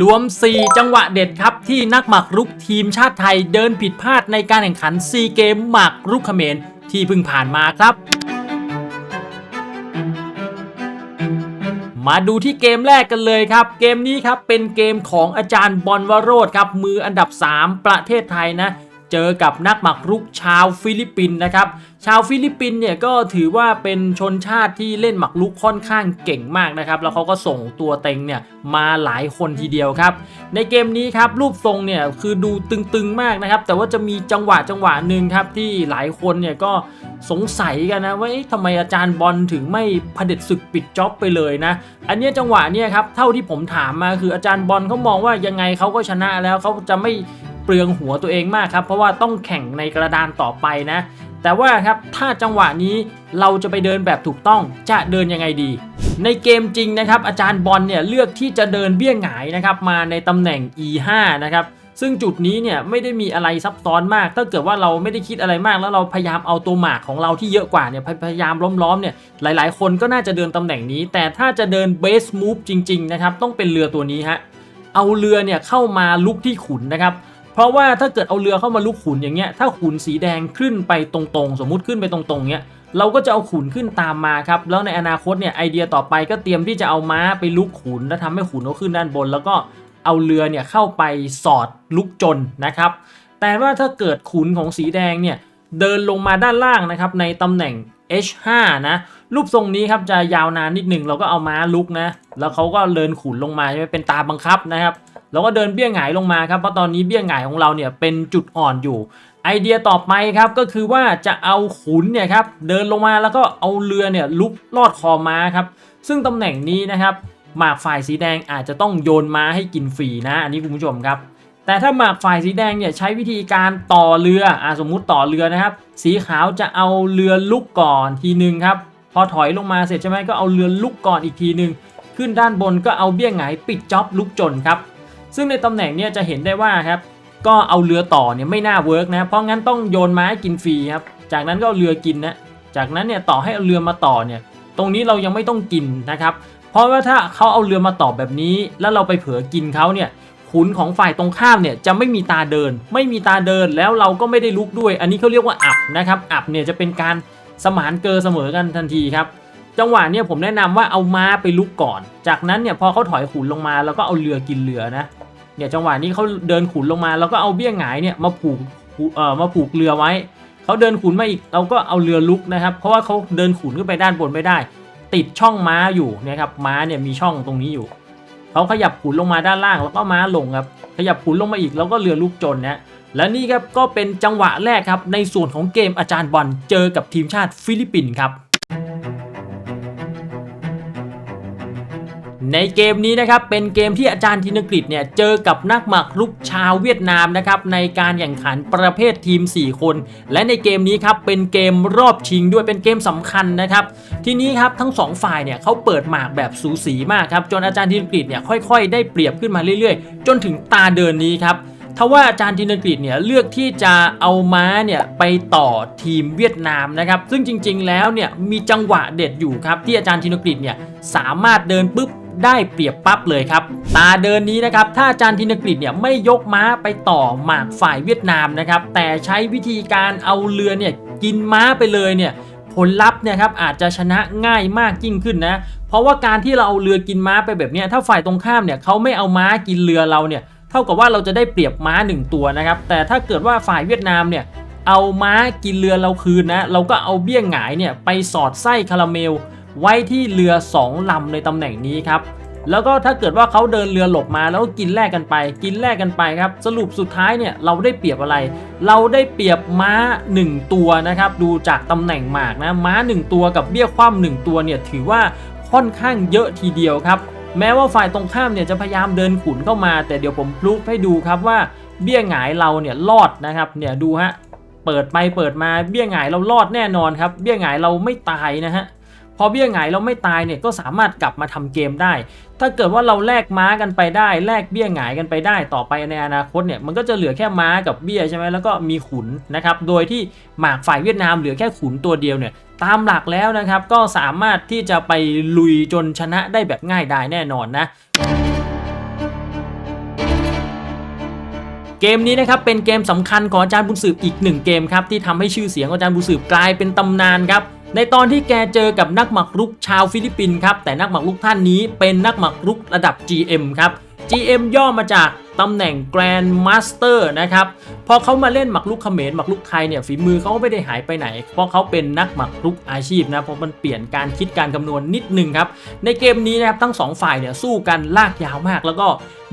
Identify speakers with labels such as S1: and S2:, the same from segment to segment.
S1: รวม 4 จังหวะเด็ดครับ ที่นักหมากรุกทีมชาติไทยเดินผิดพลาดในการแข่งขันซีเกมหมากรุกเขมรที่เพิ่งผ่านมาครับ มาดูที่เกมแรกกันเลยครับ เกมนี้ครับเป็นเกมของอาจารย์บอลวโรธครับ มืออันดับ 3 ประเทศไทยนะ เจอกับนักหมากรุกชาวฟิลิปปินส์นะครับ ชาวฟิลิปปินส์เนี่ยก็ถือว่าเป็นชนชาติที่เล่นหมากรุกค่อนข้างเก่งมากนะครับ แล้วเขาก็ส่งตัวเต็งเนี่ยมาหลายคนทีเดียวครับ ในเกมนี้ครับรูปทรงเนี่ยคือดูตึงๆมากนะครับ แต่ว่าจะมีจังหวะจังหวะหนึ่งครับที่หลายคนเนี่ยก็สงสัยกันนะว่าทำไมอาจารย์บอลถึงไม่ผด็จศึกปิดจ็อบไปเลยนะ อันเนี้ยจังหวะเนี่ยครับเท่าที่ผมถามมาคืออาจารย์บอลเขามองว่ายังไงเขาก็ชนะแล้วเขาจะไม่ เปลืองหัวตัวเองมากครับ เพราะว่าต้องแข่งในกระดานต่อไปนะ แต่ว่าครับถ้าจังหวะนี้เราจะไปเดินแบบถูกต้องจะเดินยังไงดี ในเกมจริงนะครับอาจารย์บอลเนี่ยเลือกที่จะเดินเบี้ยงหงายนะครับมาในตำแหน่ง e5 นะครับซึ่งจุดนี้เนี่ยไม่ได้มีอะไรซับซ้อนมาก ถ้าเกิดว่าเราไม่ได้คิดอะไรมาก แล้วเราพยายามเอาตัวหมากของเราที่เยอะกว่าเนี่ยพยายามล้อมๆเนี่ยหลายๆ คนก็น่าจะเดินตำแหน่งนี้ แต่ถ้าจะเดินเบสมูฟจริงๆนะครับต้องเป็นเรือตัวนี้ฮะเอาเรือเนี่ยเข้ามาลุกที่ขุนนะครับ ราะว่าถ้าเกิดเอาเรือเข้ามาลุกขุนอย่างเงี้ยถ้าขุนสีแดงขึ้นไปตรงๆ สมมุติขึ้นไปตรงๆเงี้ยเราก็จะเอาขุนขึ้นตามมาครับแล้วในอนาคตเนี่ยไอเดียต่อไปก็เตรียมที่จะเอาม้าไปลุกขุนแล้วทำให้ขุนเขาขึ้นด้านบน แล้วก็เอาเรือเนี่ยเข้าไปสอดลุกจนนะครับแต่ว่าถ้าเกิดขุนของสีแดงเนี่ยเดินลงมาด้านล่างนะครับในตำแหน่ง H5 นะรูปทรงนี้ครับจะยาวนานนิดหนึ่งเราก็เอาม้าลุกนะแล้วเขาก็เดินขุนลงมาใช่ไหมเป็นตาบังคับนะครับ แล้วก็เดินเบี้ยงหงายลงมาครับเพราะตอนนี้เบี้ยงหงายของเราเนี่ยเป็นจุดอ่อนอยู่ ไอเดียต่อไปครับก็คือว่าจะเอาขุนเนี่ยครับเดินลงมาแล้วก็เอาเรือเนี่ยลุกลอดคอม้าครับซึ่งตำแหน่งนี้นะครับหมากฝ่ายสีแดงอาจจะต้องโยนม้าให้กินฟรีนะ อันนี้คุณผู้ชมครับ แต่ถ้าหมากฝ่ายสีแดงเนี่ยใช้วิธีการต่อเรืออ่สมมุติต่อเรือนะครับ สีขาวจะเอาเรือลุกก่อนทีหนึ่งครับพอถอยลงมาเสร็จใช่ไหมก็เอาเรือลุกก่อนอีกทีหนึ่งขึ้นด้านบนก็เอาเบี้ยหงายปิดจ็อบลุกจนครับ ซึ่งในตำแหน่งเนี้ยจะเห็นได้ว่าครับก็เอาเรือต่อเนี่ยไม่น่าเวิร์กนะเพราะงั้นต้องโยนไม้กินฟรีครับจากนั้นก็เอาเรือกินนะจากนั้นเนี่ยต่อให้เอาเรือมาต่อเนี่ยตรงนี้เรายังไม่ต้องกินนะครับเพราะว่าถ้าเขาเอาเรือมาต่อแบบนี้ แล้วเราไปเผลอกินเขาเนี่ยขุนของฝ่ายตรงข้ามเนี่ยจะไม่มีตาเดิน ไม่มีตาเดินแล้วเราก็ไม่ได้ลุกด้วย อันนี้เขาเรียกว่าอับนะครับอับเนี่ยจะเป็นการสมานเกอเสมอกันทันทีครับจังหวะเนี่ยผมแนะนำว่าเอาม้าไปลุกก่อน จากนั้นเนี่ยพอเขาถอยขุนลงมา แล้วก็เอาเรือกินเรือนะ เนี่ยจังหวะนี้เขาเดินขุนลงมา แล้วก็เอาเบี้ยหงายเนี่ยมาผูกเอ่อมาผูกเรือไว้เขาเดินขุนมาอีกเราก็เอาเรือลุกนะครับ เพราะว่าเขาเดินขุนขึ้นไปด้านบนไม่ได้ ติดช่องม้าอยู่นะครับม้าเนี่ยมีช่องตรงนี้อยู่เขาขยับขุนลงมาด้านล่างแล้วก็ม้าลงครับขยับขุนลงมาอีกแล้วก็เรือลุกจนนะและนี่ครับก็เป็นจังหวะแรกครับในส่วนของเกมอาจารย์บอลเจอกับทีมชาติฟิลิปปินส์ครับ ในเกมนี้นะครับเป็นเกมที่อาจารย์ธินกฤษเนี่ยเจอกับนักหมากรุกชาวเวียดนามนะครับในการแข่งขันประเภททีม 4 คน และในเกมนี้ครับเป็นเกมรอบชิงด้วยเป็นเกมสำคัญนะครับทีนี้ครับทั้งสองฝ่ายเนี่ยเขาเปิดหมากแบบสูสีมากครับจนอาจารย์ธินกฤษเนี่ยค่อยๆ ได้เปรียบขึ้นมาเรื่อยๆ จนถึงตาเดินนี้ครับทว่าอาจารย์ธินกฤษเนี่ยเลือกที่จะเอาม้าเนี่ยไปต่อทีมเวียดนามนะครับซึ่งจริง ๆ แล้วเนี่ยมีจังหวะเด็ดอยู่ครับที่อาจารย์ธินกฤษเนี่ยสามารถเดินปุ๊บ ได้เปรียบปั๊บเลยครับ ตาเดินนี้นะครับ ถ้าจารย์ธินกฤษเนี่ยไม่ยกม้าไปต่อหมากฝ่ายเวียดนามนะครับ แต่ใช้วิธีการเอาเรือเนี่ยกินม้าไปเลยเนี่ยผลลัพธ์เนี่ยครับอาจจะชนะง่ายมากยิ่งขึ้นนะ เพราะว่าการที่เราเอาเรือกินม้าไปแบบนี้ถ้าฝ่ายตรงข้ามเนี่ยเขาไม่เอาม้ากินเรือเราเนี่ยเท่ากับว่าเราจะได้เปรียบม้าหนึ่งตัวนะครับ แต่ถ้าเกิดว่าฝ่ายเวียดนามเนี่ยเอาม้ากินเรือเราคืนนะ เราก็เอาเบี้ยงหงายเนี่ยไปสอดไส้คาราเมล ไว้ที่เรือ 2 ลำในตำแหน่งนี้ครับแล้วก็ถ้าเกิดว่าเขาเดินเรือหลบมาแล้วก็กินแลกกันไป กินแลกกันไปครับ สรุปสุดท้ายเนี่ยเราได้เปรียบอะไร เราได้เปรียบม้า 1 ตัวนะครับ ดูจากตำแหน่งหมากนะม้า 1 ตัวกับเบี้ยคว่ำหนึ่งตัวเนี่ยถือว่าค่อนข้างเยอะทีเดียวครับ แม้ว่าฝ่ายตรงข้ามเนี่ยจะพยายามเดินขุนเข้ามา แต่เดี๋ยวผมพลุกให้ดูครับว่าเบี้ยหงายเราเนี่ยรอดนะครับเนี่ยดูฮะเปิดไปเปิดมาเบี้ยหงายเรารอดแน่นอนครับ เบี้ยหงายเราไม่ตายนะฮะ พอเบี้ยหงายเราไม่ตายเนี่ยก็สามารถกลับมาทำเกมได้ ถ้าเกิดว่าเราแลกม้ากันไปได้แลกเบี้ยหงายกันไปได้ต่อไปในอนาคตเนี่ยมันก็จะเหลือแค่ม้ากับเบี้ยใช่ไหมแล้วก็มีขุนนะครับโดยที่หมากฝ่ายเวียดนามเหลือแค่ขุนตัวเดียวเนี่ยตามหลักแล้วนะครับก็สามารถที่จะไปลุยจนชนะได้แบบง่ายดายแน่นอนนะเกมนี้นะครับเป็นเกมสำคัญของอาจารย์บุญสืบอีกหนึ่งเกมครับที่ทำให้ชื่อเสียงของอาจารย์บุญสืบกลายเป็นตำนานครับ ในตอนที่แกเจอกับนักหมากรุกชาวฟิลิปปินส์ครับแต่นักหมากรุกท่านนี้เป็นนักหมากรุกระดับ GM ครับ GM ย่อมาจากตำแหน่ง Grand Master นะครับ พอเขามาเล่นหมากรุกเขมรหมากรุกไทยเนี่ยฝีมือเขาก็ไม่ได้หายไปไหน เพราะเขาเป็นนักหมากรุกอาชีพนะเพราะมันเปลี่ยนการคิดการคำนวณนิดนึงครับ ในเกมนี้นะครับทั้งสองฝ่ายเนี่ยสู้กันลากยาวมาก แล้วก็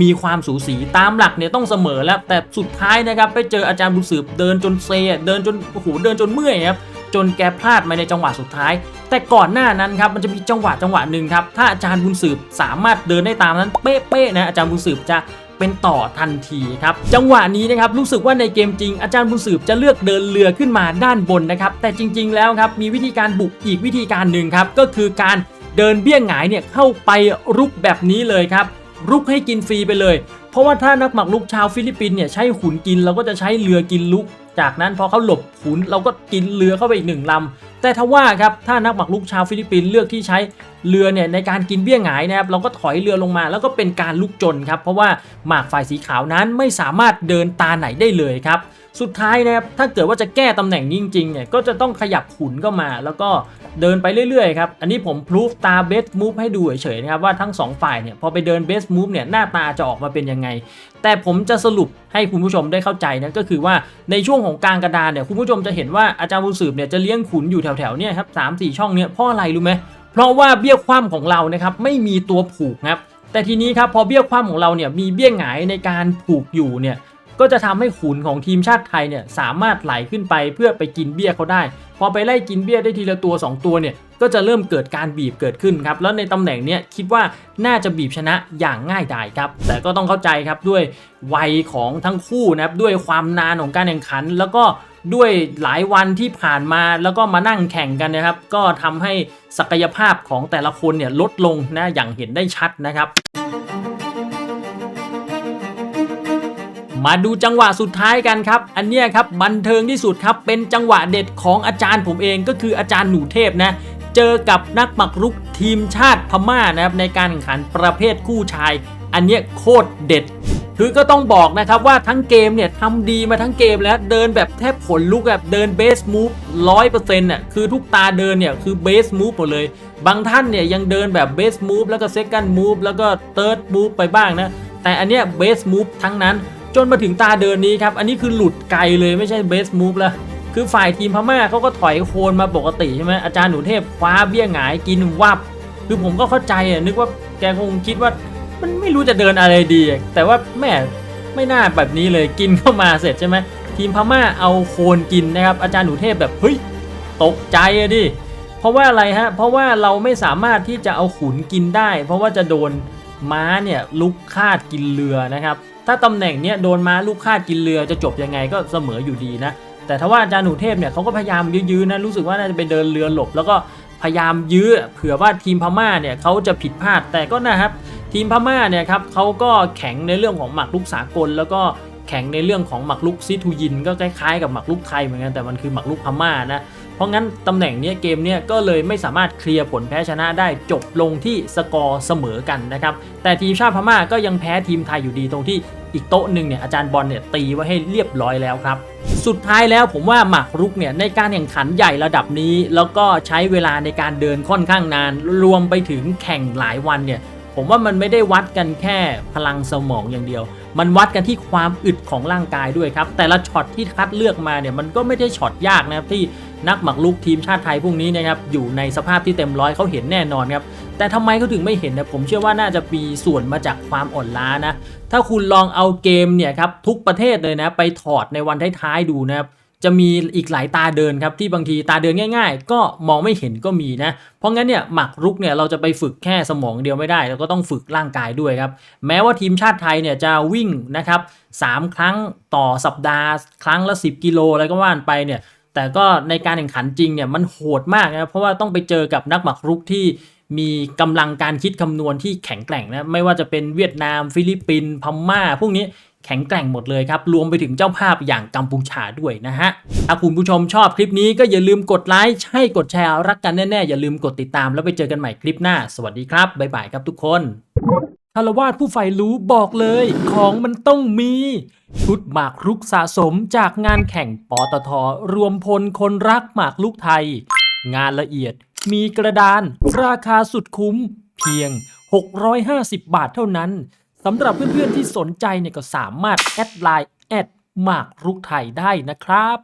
S1: มีความสูสีตามหลักเนี่ยต้องเสมอแล้วแต่สุดท้ายนะครับไปเจออาจารย์บุญสืบเดินจนเซเดินจนโอ้โหเดินจนเมื่อยครับ จนแกพลาดมาในจังหวะสุดท้าย แต่ก่อนหน้านั้นครับมันจะมีจังหวะจังหวะหนึ่งครับถ้าอาจารย์บุญสืบสามารถเดินได้ตามนั้นเป๊ะๆนะอาจารย์บุญสืบจะเป็นต่อทันทีครับจังหวะนี้นะครับรู้สึกว่าในเกมจริง อาจารย์บุญสืบจะเลือกเดินเรือขึ้นมาด้านบนนะครับแต่จริง ๆ แล้วครับมีวิธีการบุกอีกวิธีการหนึ่งครับก็คือการเดินเบี้ยงหงายเนี่ยเข้าไปรุกแบบนี้เลยครับรุกให้กินฟรีไปเลย เพราะว่าถ้านักหมักลุกชาวฟิลิปปินส์เนี่ยใช้ขุนกินเราก็จะใช้เรือกินลุก จากนั้นพอเขาหลบขุนเราก็กินเรือเข้าไปอีกหนึ่งลำแต่ทว่าครับถ้านักหมักลุกชาวฟิลิปปินส์เลือกที่ใช้ เรือเนี่ยในการกินเบี้ยหงายนะครับเราก็ถอยเรือลงมาแล้วก็เป็นการลุกจนครับเพราะว่าหมากฝ่ายสีขาวนั้นไม่สามารถเดินตาไหนได้เลยครับสุดท้ายนะครับถ้าเกิดว่าจะแก้ตำแหน่งจริงๆเนี่ยก็จะต้องขยับขุนเข้ามา แล้วก็เดินไปเรื่อยๆครับอันนี้ผมพลูฟตาเบสมูฟให้ดูเฉยๆนะครับว่าทั้งสองฝ่ายเนี่ยพอไปเดินเบสมูฟเนี่ยหน้าตาจะออกมาเป็นยังไง แต่ผมจะสรุปให้คุณผู้ชมได้เข้าใจนะก็คือว่าในช่วงของกลางกระดานเนี่ยคุณผู้ชมจะเห็นว่าอาจารย์บุญสืบเนี่ยจะเลี้ยงขุนอยู่แถวๆเนี่ยครับสามสี่ช่องเนี่ยเพราะอะไรรู้ไหม เพราะว่าเบี้ยคว่ำของเรานะครับไม่มีตัวผูกครับแต่ทีนี้ครับพอเบี้ยคว่ำของเราเนี่ยมีเบี้ยหงายในการผูกอยู่เนี่ยก็จะทำให้ขุนของทีมชาติไทยเนี่ยสามารถไหลขึ้นไปเพื่อไปกินเบี้ยเขาได้ พอไปไล่กินเบี้ยได้ทีละตัว 2 ตัวเนี่ยก็จะเริ่มเกิดการบีบเกิดขึ้นครับแล้วในตำแหน่งเนี้ยคิดว่าน่าจะบีบชนะอย่างง่ายดายครับ แต่ก็ต้องเข้าใจครับด้วยวัยของทั้งคู่นะครับด้วยความนานของการแข่งขันแล้วก็ ด้วยหลายวันที่ผ่านมาแล้วก็มานั่งแข่งกันนะครับ ก็ทำให้ศักยภาพของแต่ละคนเนี่ยลดลงนะอย่างเห็นได้ชัดนะครับมาดูจังหวะสุดท้ายกันครับ อันเนี้ยครับบันเทิงที่สุดครับ เป็นจังหวะเด็ดของอาจารย์ผมเองก็คืออาจารย์หนูเทพนะ เจอกับนักหมักรุกทีมชาติพม่านะครับในการแข่งขันประเภทคู่ชาย อันเนี้ยโคตรเด็ด คือก็ต้องบอกนะครับว่าทั้งเกมเนี่ยทำดีมาทั้งเกมแล้วเดินแบบแทบขนลุกแบบเดินเบสมูฟร้อยเปอร์เซ็นต์อะคือทุกตาเดินเนี่ยคือเบสมูฟหมดเลย บางท่านเนี่ยยังเดินแบบเบสมูฟแล้วก็เซคันด์มูฟแล้วก็เติร์ดมูฟไปบ้างนะ แต่อันเนี้ยเบสมูฟทั้งนั้น จนมาถึงตาเดินนี้ครับ อันนี้คือหลุดไกลเลยไม่ใช่เบสมูฟแล้วคือฝ่ายทีมพม่าเขาก็ถอยโคนมาปกติใช่ไหมอาจารย์หนูเทพคว้าเบี้ยหงายกินวับ คือผมก็เข้าใจอะนึกว่าแกคงคิดว่า มันไม่รู้จะเดินอะไรดี แต่ว่าแม่ไม่น่าแบบนี้เลยกินเข้ามาเสร็จใช่ไหมทีมพม่าเอาโคนกินนะครับ อาจารย์หนูเทพแบบเฮ้ยตกใจอะดิเพราะว่าอะไรฮะเพราะว่าเราไม่สามารถที่จะเอาขุนกินได้ เพราะว่าจะโดนม้าเนี่ยลุกคาดกินเรือนะครับ ถ้าตำแหน่งเนี้ยโดนม้าลูกคาดกินเรือจะจบยังไงก็เสมออยู่ดีนะแต่ถ้าว่าอาจารย์หนูเทพเนี่ยเขาก็พยายามยื้อๆนะรู้สึกว่าน่าจะไปเดินเรือหลบ แล้วก็พยายามยื้อเผื่อว่าทีมพม่าเนี่ยเขาจะผิดพลาดแต่ก็นะครับ ทีมพม่าเนี่ยครับเขาก็แข็งในเรื่องของหมากรุกสากล แล้วก็แข็งในเรื่องของหมากรุกซิทูยิน ก็คล้ายๆกับหมากรุกไทยเหมือนกันแต่มันคือหมากรุกพม่านะเพราะงั้นตำแหน่งเนี้ยเกมเนี้ยก็เลยไม่สามารถเคลียร์ผลแพ้ชนะได้จบลงที่สกอร์เสมอกันนะครับแต่ทีมชาติพม่าก็ยังแพ้ทีมไทยอยู่ดีตรงที่อีกโต๊ะหนึ่งเนี่ยอาจารย์บอลเนี่ยตีไว้ให้เรียบร้อยแล้วครับ สุดท้ายแล้วผมว่าหมากรุกเนี่ยในการแข่งขันใหญ่ระดับนี้ แล้วก็ใช้เวลาในการเดินค่อนข้างนาน รวมไปถึงแข่งหลายวันเนี่ย ผมว่ามันไม่ได้วัดกันแค่พลังสมองอย่างเดียว มันวัดกันที่ความอึดของร่างกายด้วยครับ แต่ละช็อตที่คัดเลือกมาเนี่ยมันก็ไม่ได้ช็อตยากนะครับที่นักหมากรุกทีมชาติไทยพวกนี้นะครับอยู่ในสภาพที่เต็มร้อยเขาเห็นแน่นอนครับแต่ทำไมเขาถึงไม่เห็นนะผมเชื่อว่าน่าจะมีส่วนมาจากความอ่อนล้านะถ้าคุณลองเอาเกมเนี่ยครับทุกประเทศเลยนะไปถอดในวันท้ายๆดูนะครับ จะมีอีกหลายตาเดินครับที่บางทีตาเดินง่าย ๆ ก็มองไม่เห็นก็มีนะ เพราะงั้นเนี่ยหมักรุกเนี่ยเราจะไปฝึกแค่สมองเดียวไม่ได้ เราก็ต้องฝึกร่างกายด้วยครับ แม้ว่าทีมชาติไทยเนี่ยจะวิ่งนะครับ3ครั้งต่อสัปดาห์ ครั้งละ 10 กิโลอะไรก็ว่านไปเนี่ยแต่ก็ในการแข่งขันจริงเนี่ยมันโหดมากนะเพราะว่าต้องไปเจอกับนักหมักรุกที่ มีกำลังการคิดคำนวณที่แข็งแกร่งนะไม่ว่าจะเป็นเวียดนาม ฟิลิปปินส์พม่า พวกนี้แข็งแกร่งหมดเลยครับ รวมไปถึงเจ้าภาพอย่างกัมพูชาด้วยนะฮะ ถ้าคุณผู้ชมชอบคลิปนี้ก็อย่าลืมกดไลค์ใช่กดแชร์รักกันแน่ๆ อย่าลืมกดติดตามแล้วไปเจอกันใหม่คลิปหน้า สวัสดีครับ บ๊ายบายครับทุกคนคารวาสผู้ใฝ่รู้บอกเลยของมันต้องมี ชุดหมากรุกสะสมจากงานแข่งปตทรวมพลคนรักหมากรุกไทย งานละเอียด มีกระดาน ราคาสุดคุ้ม เพียง 650 บาทเท่านั้นสำหรับเพื่อนๆที่สนใจเนี่ยก็สามารถแอดไลน์แอดหมากรุกไทยได้นะครับ